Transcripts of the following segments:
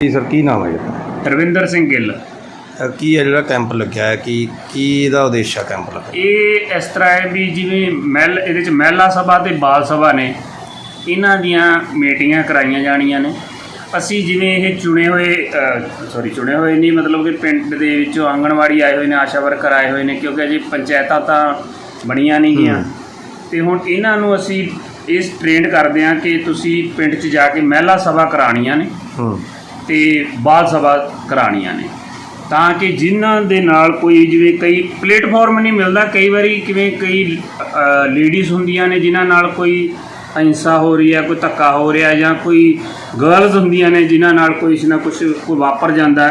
ਜੀ ਸਰ ਕੀ ਨਾਮ ਹੈ ਜੀ? ਰਵਿੰਦਰ ਸਿੰਘ ਗਿੱਲ। ਕੀ ਹੈ ਜਿਹੜਾ ਕੈਂਪ ਲੱਗਿਆ ਹੈ ਕੀ ਕੀ ਇਹਦਾ ਉਦੇਸ਼ ਹੈ ਕੈਂਪ ਲੱਗਾ ਇਹ ਇਸ ਤਰ੍ਹਾਂ ਹੈ ਵੀ ਜਿਵੇਂ ਮਹਿਲ ਇਹਦੇ ਚ ਮਹਿਲਾ ਸਭਾ ਤੇ ਬਾਲ ਸਭਾ ਨੇ। ਇਹਨਾਂ ਦੀਆਂ ਮੀਟਿੰਗਾਂ ਕਰਾਈਆਂ ਜਾਣੀਆਂ ਨੇ। ਅਸੀਂ ਜਿਵੇਂ ਇਹ ਚੁਣੇ ਹੋਏ ਸੌਰੀ ਚੁਣੇ ਹੋਏ ਨਹੀਂ ਮਤਲਬ ਕਿ ਪਿੰਡ ਦੇ ਵਿੱਚੋਂ ਆਂਗਣਵਾੜੀ ਆਏ ਹੋਏ ਨੇ ਆਸ਼ਾ ਵਰਕਰ ਆਏ ਹੋਏ ਨੇ ਕਿਉਂਕਿ ਅਜੇ ਪੰਚਾਇਤਾਂ ਤਾਂ ਬਣੀਆਂ ਨਹੀਂ ਗਈਆਂ। ਤੇ ਹੁਣ ਇਹਨਾਂ ਨੂੰ ਅਸੀਂ ਇਸ ਟ੍ਰੇਨਡ ਕਰਦੇ ਹਾਂ ਕਿ ਤੁਸੀਂ ਪਿੰਡ 'ਚ ਜਾ ਕੇ ਮਹਿਲਾ ਸਭਾ ਕਰਾਉਣੀਆਂ ਨੇ। ਹੂੰ। ਤੇ ਬਾਲ ਸਭਾ ਕਰਾਉਣੀਆਂ ਨੇ। ਤਾਂ ਕਿ ਜਿਨ੍ਹਾਂ ਦੇ ਨਾਲ ਕੋਈ ਜਿਵੇਂ ਕਈ ਪਲੇਟਫਾਰਮ ਨਹੀਂ ਮਿਲਦਾ ਕਈ ਵਾਰੀ ਕਿਵੇਂ ਕਈ ਲੇਡੀਜ਼ ਹੁੰਦੀਆਂ ਨੇ ਜਿਨ੍ਹਾਂ ਨਾਲ ਕੋਈ ਅਹਿੰਸਾ ਹੋ ਰਹੀ ਹੈ ਕੋਈ ਧੱਕਾ ਹੋ ਰਿਹਾ ਜਾਂ ਕੋਈ ਗਰਲਸ ਹੁੰਦੀਆਂ ਨੇ ਜਿਨ੍ਹਾਂ ਨਾਲ ਕੋਈ ਨਾ ਕੁਝ ਕੋਈ ਵਾਪਰ ਜਾਂਦਾ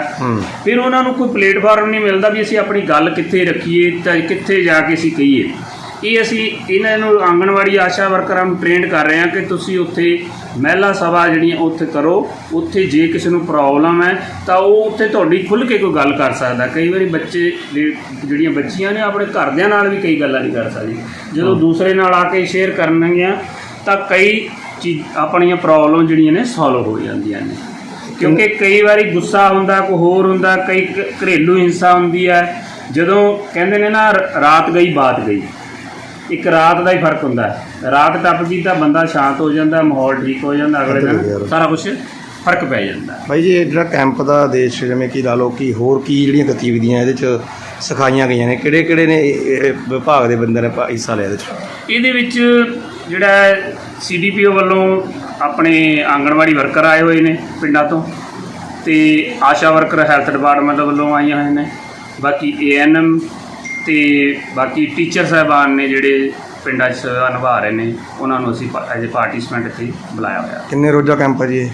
ਫਿਰ ਉਹਨਾਂ ਨੂੰ ਕੋਈ ਪਲੇਟਫਾਰਮ ਨਹੀਂ ਮਿਲਦਾ ਵੀ ਅਸੀਂ ਆਪਣੀ ਗੱਲ ਕਿੱਥੇ ਰੱਖੀਏ ਤਾਂ ਕਿੱਥੇ ਜਾ ਕੇ ਅਸੀਂ ਕਹੀਏ। ਇਹ ਅਸੀਂ ਇਹਨਾਂ ਨੂੰ ਆਂਗਣਵਾੜੀ ਆਸ਼ਾ ਵਰਕਰਾਂ ਨੂੰ ਟ੍ਰੇਨਡ ਕਰ ਰਹੇ ਹਾਂ ਕਿ ਤੁਸੀਂ ਉੱਥੇ ਮਹਿਲਾ ਸਭਾ ਜਿਹੜੀਆਂ ਉੱਥੇ ਕਰੋ ਉੱਥੇ ਜੇ ਕਿਸੇ ਨੂੰ ਪ੍ਰੋਬਲਮ ਹੈ ਤਾਂ ਉਹ ਉੱਥੇ ਤੁਹਾਡੀ ਖੁੱਲ੍ਹ ਕੇ ਕੋਈ ਗੱਲ ਕਰ ਸਕਦਾ। ਕਈ ਵਾਰੀ ਬੱਚੇ ਜਿਹੜੀਆਂ ਬੱਚੀਆਂ ਨੇ ਆਪਣੇ ਘਰਦਿਆਂ ਨਾਲ ਵੀ ਕਈ ਗੱਲਾਂ ਨਹੀਂ ਕਰ ਸਕਦੀ। ਜਦੋਂ ਦੂਸਰੇ ਨਾਲ ਆ ਕੇ ਸ਼ੇਅਰ ਕਰਨਗੀਆਂ ਤਾਂ ਕਈ ਆਪਣੀਆਂ ਪ੍ਰੋਬਲਮ ਜਿਹੜੀਆਂ ਨੇ ਸੋਲਵ ਹੋ ਜਾਂਦੀਆਂ ਨੇ। ਕਿਉਂਕਿ ਕਈ ਵਾਰੀ ਗੁੱਸਾ ਹੁੰਦਾ ਕੋਈ ਹੋਰ ਹੁੰਦਾ ਕਈ ਘਰੇਲੂ ਹਿੰਸਾ ਹੁੰਦੀ ਹੈ। ਜਦੋਂ ਕਹਿੰਦੇ ਨੇ ਨਾ ਰਾਤ ਗਈ ਬਾਤ ਗਈ। ਇੱਕ ਰਾਤ ਦਾ ਹੀ ਫ਼ਰਕ ਹੁੰਦਾ ਹੈ। ਰਾਤ ਟੱਪ ਗਈ ਤਾਂ ਬੰਦਾ ਸ਼ਾਂਤ ਹੋ ਜਾਂਦਾ ਮਾਹੌਲ ਠੀਕ ਹੋ ਜਾਂਦਾ ਅਗਲੇ ਦਿਨ ਸਾਰਾ ਕੁਝ ਫ਼ਰਕ ਪੈ ਜਾਂਦਾ ਭਾਈ ਜੀ ਇਹ ਜਿਹੜਾ ਕੈਂਪ ਦਾ ਉਦੇਸ਼ ਜਿਵੇਂ ਕਿ ਲਾ ਲਓ ਕਿ ਹੋਰ ਕੀ ਜਿਹੜੀਆਂ ਗਤੀਵਿਧੀਆਂ ਇਹਦੇ ਚ ਸਿਖਾਈਆਂ ਗਈਆਂ ਨੇ ਕਿਹੜੇ ਕਿਹੜੇ ਨੇ ਇਹ- ਇਹ ਵਿਭਾਗ ਦੇ ਬੰਦੇ ਨੇ ਭਾ- ਹਿੱਸਾ ਲਿਆ ਇਹਦੇ ਚ? ਇਹਦੇ ਵਿੱਚ ਜਿਹੜਾ ਸੀਡੀਪੀਓ ਵੱਲੋਂ ਆਪਣੇ ਆਂਗਣਵਾੜੀ ਵਰਕਰ ਆਏ ਹੋਏ ਨੇ ਪਿੰਡਾਂ ਤੋਂ ਤੇ ਆਸ਼ਾ ਵਰਕਰ ਹੈਲਥ ਡਿਪਾਰਟਮੈਂਟ ਵੱਲੋਂ ਆਈਆਂ ਹੋਏ ਨੇ। ਬਾਕੀ ਏਐਨਐਮ ਤੇ ਬਾਕੀ ਟੀਚਰ ਸਾਹਿਬਾਨ ਨੇ ਜਿਹੜੇ ਪਿੰਡਾਂ 'ਚ ਸੇਵਾ ਨਿਭਾ ਰਹੇ ਨੇ ਉਹਨਾਂ ਨੂੰ ਅਸੀਂ ਐਜ਼ ਅ ਪਾਰਟਿਸਪੈਂਟ ਇੱਥੇ ਬੁਲਾਇਆ ਹੋਇਆ। ਕਿੰਨੇ ਰੋਜ਼ਾ ਕੈਂਪ ਹੈ ਜੀ ਇਹ?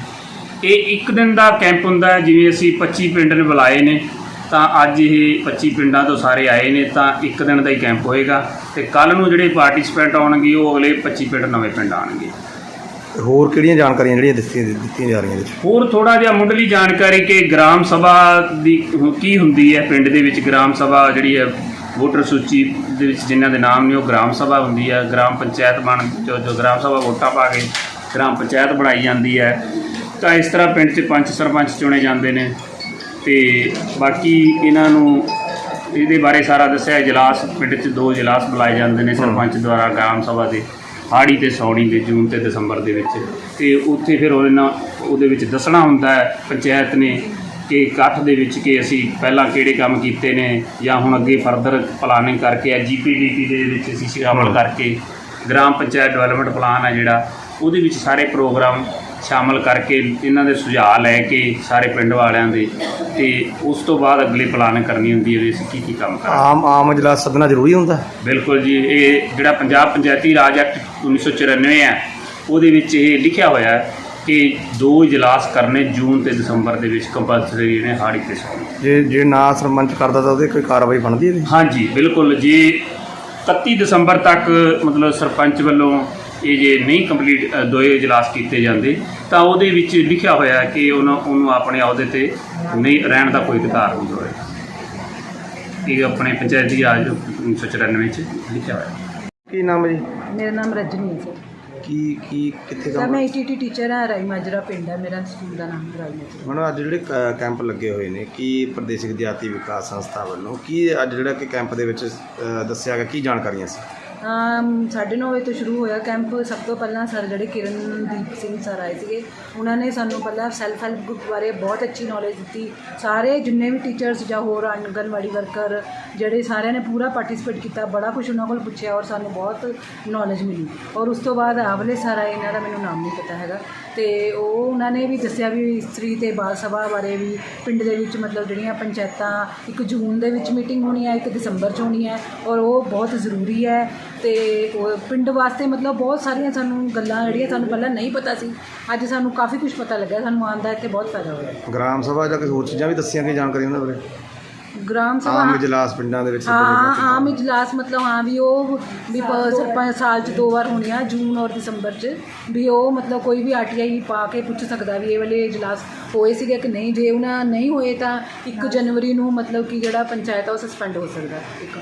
ਇਹ ਇੱਕ ਦਿਨ ਦਾ ਕੈਂਪ ਹੁੰਦਾ ਹੈ ਜਿਵੇਂ ਅਸੀਂ 25 ਪਿੰਡ ਨੇ ਬੁਲਾਏ ਨੇ ਤਾਂ ਅੱਜ ਇਹ 25 ਪਿੰਡਾਂ ਤੋਂ ਸਾਰੇ ਆਏ ਨੇ ਤਾਂ ਇੱਕ ਦਿਨ ਦਾ ਹੀ ਕੈਂਪ ਹੋਏਗਾ। ਤੇ ਕੱਲ ਨੂੰ ਜਿਹੜੇ ਪਾਰਟਿਸਪੈਂਟ ਆਉਣਗੇ ਉਹ ਅਗਲੇ 25 ਪਿੰਡ ਨਵੇਂ ਪਿੰਡ ਆਉਣਗੇ। ਹੋਰ ਕਿਹੜੀਆਂ ਜਾਣਕਾਰੀਆਂ ਜਿਹੜੀਆਂ ਦਿੱਤੀਆਂ ਦਿੱਤੀਆਂ ਜਾ ਰਹੀਆਂ ਇਹਦੇ ਚ ਹੋਰ ਥੋੜਾ ਜਿਹਾ ਮੁੱਢਲੀ ਜਾਣਕਾਰੀ ਕਿ ਗ੍ਰਾਮ ਸਭਾ ਦੀ ਹੁ- ਕੀ ਹੁੰਦੀ ਹੈ ਪਿੰਡ ਦੇ ਵਿੱਚ ਗ੍ਰਾਮ ਸਭਾ ਜਿਹੜੀ ਹੈ ਵੋਟਰ ਸੂਚੀ ਦੇ ਵਿੱਚ ਜਿਨ੍ਹਾਂ ਦੇ ਨਾਮ ਨੇ ਉਹ ਗ੍ਰਾਮ ਸਭਾ ਹੁੰਦੀ ਹੈ ਗ੍ਰਾਮ ਪੰਚਾਇਤ ਬਣ ਜੋ ਜੋ ਗ੍ਰਾਮ ਸਭਾ ਵੋਟਾਂ ਪਾ ਕੇ ਗ੍ਰਾਮ ਪੰਚਾਇਤ ਬਣਾਈ ਜਾਂਦੀ ਹੈ ਤਾਂ ਇਸ ਤਰ੍ਹਾਂ ਪਿੰਡ 'ਚ ਪੰਚ ਸਰਪੰਚ ਚੁਣੇ ਜਾਂਦੇ ਨੇ ਤੇ ਬਾਕੀ ਇਹਨਾਂ ਨੂੰ ਇਹਦੇ ਬਾਰੇ ਸਾਰਾ ਦੱਸਿਆ, ਇਜਲਾਸ ਪਿੰਡ 'ਚ ਦੋ ਇਜਲਾਸ ਬੁਲਾਏ ਜਾਂਦੇ ਨੇ ਸਰਪੰਚ ਦੁਆਰਾ ਗ੍ਰਾਮ ਸਭਾ ਦੇ, ਹਾੜੀ ਤੇ ਸੌਣੀ ਦੇ, ਜੂਨ ਤੇ ਦਸੰਬਰ ਦੇ ਵਿੱਚ। ਤੇ ਉੱਥੇ ਫਿਰ ਉਹਦੇ ਨਾਲ ਉਹਦੇ ਵਿੱਚ ਦੱਸਣਾ ਹੁੰਦਾ ਹੈ, ਪੰਚਾਇਤ ਨੇ ਕਿ ਇਕੱਠ ਦੇ ਵਿੱਚ ਕਿ ਅਸੀਂ ਪਹਿਲਾਂ ਕਿਹੜੇ ਕੰਮ ਕੀਤੇ ਨੇ ਜਾਂ ਹੁਣ ਅੱਗੇ ਫਰਦਰ ਪਲਾਨਿੰਗ ਕਰਕੇ ਜੀਪੀਡੀਪੀ ਦੇ ਵਿੱਚ ਅਸੀਂ ਸ਼ਾਮਲ ਕਰਕੇ ਗ੍ਰਾਮ ਪੰਚਾਇਤ ਡਿਵੈਲਪਮੈਂਟ ਪਲਾਨ ਹੈ ਜਿਹੜਾ ਉਹਦੇ ਵਿੱਚ ਸਾਰੇ ਪ੍ਰੋਗਰਾਮ ਸ਼ਾਮਲ ਕਰਕੇ ਇਹਨਾਂ ਦੇ ਸੁਝਾਅ ਲੈ ਕੇ ਸਾਰੇ ਪਿੰਡ ਵਾਲਿਆਂ ਦੇ ਤੇ ਉਸ ਤੋਂ ਬਾਅਦ ਅਗਲੀ ਪਲਾਨਿੰਗ ਕਰਨੀ ਹੁੰਦੀ ਹੈ ਵੀ ਅਸੀਂ ਕੀ ਕੀ ਕੰਮ ਕਰਾਂਗੇ ਆਮ ਆਮ ਇਜਲਾਸ ਸੱਦਣਾ ਜ਼ਰੂਰੀ ਹੁੰਦਾ? ਬਿਲਕੁਲ ਜੀ ਇਹ ਜਿਹੜਾ ਪੰਜਾਬ ਪੰਚਾਇਤੀ ਰਾਜ ਐਕਟ 1994 ਹੈ ਉਹਦੇ ਵਿੱਚ ਇਹ ਲਿਖਿਆ ਹੋਇਆ ਹੈ ਕਿ ਦੋ ਇਜਲਾਸ ਕਰਨੇ ਜੂਨ ਤੇ ਦਸੰਬਰ ਦੇ ਵਿੱਚ ਕੰਪਲਸਰੀ ਨੇ ਹਾੜੀ ਤੇ ਸੌਣ ਜੇ ਜੇ ਨਾ ਸਰਪੰਚ ਕਰਦਾ ਤਾਂ ਉਹਦੇ ਕੋਈ ਕਾਰਵਾਈ ਬਣਦੀ ਹੈ ਇਹਦੀ? ਹਾਂਜੀ ਬਿਲਕੁਲ। ਜੇ 31 ਦਸੰਬਰ ਤੱਕ ਮਤਲਬ ਸਰਪੰਚ ਵੱਲੋਂ ਇਹ ਜੇ ਨਹੀਂ ਕੰਪਲੀਟ ਦੋਏ ਇਜਲਾਸ ਕੀਤੇ ਜਾਂਦੇ ਤਾਂ ਉਹਦੇ ਵਿੱਚ ਲਿਖਿਆ ਹੋਇਆ ਹੈ ਕਿ ਉਹਨਾਂ ਉਹਨੂੰ ਆਪਣੇ ਅਹੁਦੇ ਤੇ ਨਹੀਂ ਰਹਿਣ ਦਾ ਕੋਈ ਅਧਿਕਾਰ ਨਹੀਂ ਹੋਏਗਾ ਇਹ ਆਪਣੇ ਪੰਚਾਇਤੀ ਰਾਜ 1994 ਵਿੱਚ ਲਿਖਿਆ ਹੋਇਆ। ਹੈ ਕੀ ਨਾਮ ਹੈ ਜੀ? ਮੇਰਾ ਨਾਮ ਰਜਨੀ ਹੈ ਸਰ। ਕੀ ਕੀ ਕਿੱਥੇ ਸਰ ਕੰਮ ਮੈਂ ਈਟੀਟੀ ਟੀਚਰ ਹਾਂ ਰਾਈ ਮਾਜਰਾ ਪਿੰਡ ਹੈ ਮੇਰਾ ਸਕੂਲ ਦਾ ਨਾਮ ਰਾਈ ਮਾਜਰਾ। ਹੁਣ ਅੱਜ ਜਿਹੜੇ ਕ- ਕੈਂਪ ਲੱਗੇ ਹੋਏ ਨੇ ਕੀ ਪ੍ਰਦੇਸ਼ਿਕ ਜਾਤੀ ਵਿਕਾਸ ਸੰਸਥਾ ਵੱਲੋਂ ਕੀ ਅੱਜ ਜਿਹੜਾ ਕਿ ਕੈਂਪ ਦੇ ਵਿੱਚ ਅ, ਦੱਸਿਆ ਗਿਆ ਕੀ ਜਾਣਕਾਰੀਆਂ ਸੀ? ਸਾਢੇ ਨੌ ਵਜੇ ਤੋਂ ਸ਼ੁਰੂ ਹੋਇਆ ਕੈਂਪ ਸਭ ਤੋਂ ਪਹਿਲਾਂ ਸਰ ਜਿਹੜੇ ਕਿਰਨਦੀਪ ਸਿੰਘ ਸਰ ਆਏ ਸੀਗੇ, ਉਹਨਾਂ ਨੇ ਸਾਨੂੰ ਪਹਿਲਾਂ ਸੈਲਫ ਹੈਲਪ ਗਰੁੱਪ ਬਾਰੇ ਬਹੁਤ ਅੱਛੀ ਨੌਲੇਜ ਦਿੱਤੀ। ਸਾਰੇ ਜਿੰਨੇ ਵੀ ਟੀਚਰਸ ਜਾਂ ਹੋਰ ਆਂਗਨਵਾੜੀ ਵਰਕਰ ਜਿਹੜੇ ਸਾਰਿਆਂ ਨੇ ਪੂਰਾ ਪਾਰਟਿਸਿਪੇਟ ਕੀਤਾ, ਬੜਾ ਕੁਝ ਉਹਨਾਂ ਕੋਲ ਪੁੱਛਿਆ ਔਰ ਸਾਨੂੰ ਬਹੁਤ ਨੌਲੇਜ ਮਿਲੀ। ਔਰ ਉਸ ਤੋਂ ਬਾਅਦ ਆਵਲੇ ਸਰ ਆਏ, ਇਹਨਾਂ ਦਾ ਮੈਨੂੰ ਨਾਮ ਨਹੀਂ ਪਤਾ ਹੈਗਾ। ਤੇ ਉਹ ਉਹਨਾਂ ਨੇ ਵੀ ਦੱਸਿਆ ਵੀ ਇਸਤਰੀ ਤੇ ਬਾਲ ਸਭਾ ਬਾਰੇ ਵੀ ਪਿੰਡ ਦੇ ਵਿੱਚ ਮਤਲਬ ਜਿਹੜੀਆਂ ਪੰਚਾਇਤਾਂ, ਇੱਕ ਜੂਨ ਦੇ ਵਿੱਚ ਮੀਟਿੰਗ ਹੋਣੀ ਹੈ, ਇੱਕ ਦਸੰਬਰ 'ਚ ਹੋਣੀ ਹੈ ਔਰ ਉਹ ਬਹੁਤ ਜ਼ਰੂਰੀ ਹੈ। ਤੇ ਪਿੰਡ ਵਾਸਤੇ ਮਤਲਬ ਬਹੁਤ ਸਾਰੀਆਂ ਸਾਨੂੰ ਗੱਲਾਂ ਜਿਹੜੀਆਂ ਸਾਨੂੰ ਪਹਿਲਾਂ ਨਹੀਂ ਪਤਾ ਸੀ ਅੱਜ ਸਾਨੂੰ ਕਾਫੀ ਕੁਝ ਪਤਾ ਲੱਗਿਆ ਸਾਨੂੰ ਆਉਣ ਦਾ ਇੱਥੇ ਬਹੁਤ ਫਾਇਦਾ ਹੋਇਆ। ਗ੍ਰਾਮ ਸਭਾ ਜਾਂ ਕੋਈ ਹੋਰ ਚੀਜ਼ਾਂ ਵੀ ਦੱਸੀਆਂ ਗਈਆਂ ਜਾਣਕਾਰੀ ਉਹਨਾਂ ਬਾਰੇ? ਗ੍ਰਾਮ ਸਭਾ ਆਮ ਇਜਲਾਸ ਪਿੰਡਾਂ ਦੇ ਵਿੱਚ ਹਾਂ ਆਮ ਇਜਲਾਸ ਮਤਲਬ ਹਾਂ ਵੀ ਉਹ ਵੀ ਸਰਪੰਚ ਸਾਲ 'ਚ ਦੋ ਵਾਰ ਹੋਣੀ ਆ ਜੂਨ ਔਰ ਦਸੰਬਰ 'ਚ। ਵੀ ਉਹ ਮਤਲਬ ਕੋਈ ਵੀ ਆਰਟੀਆਈ ਪਾ ਕੇ ਪੁੱਛ ਸਕਦਾ ਵੀ ਇਹ ਵਾਲੇ ਇਜਲਾਸ ਹੋਏ ਸੀਗੇ ਕਿ ਨਹੀਂ ਜੇ ਉਹਨਾਂ ਨਹੀਂ ਹੋਏ ਤਾਂ 1 ਜਨਵਰੀ ਨੂੰ ਮਤਲਬ ਕਿ ਜਿਹੜਾ ਪੰਚਾਇਤ ਆ ਉਹ ਸਸਪੈਂਡ ਹੋ ਸਕਦਾ। ਇੱਕ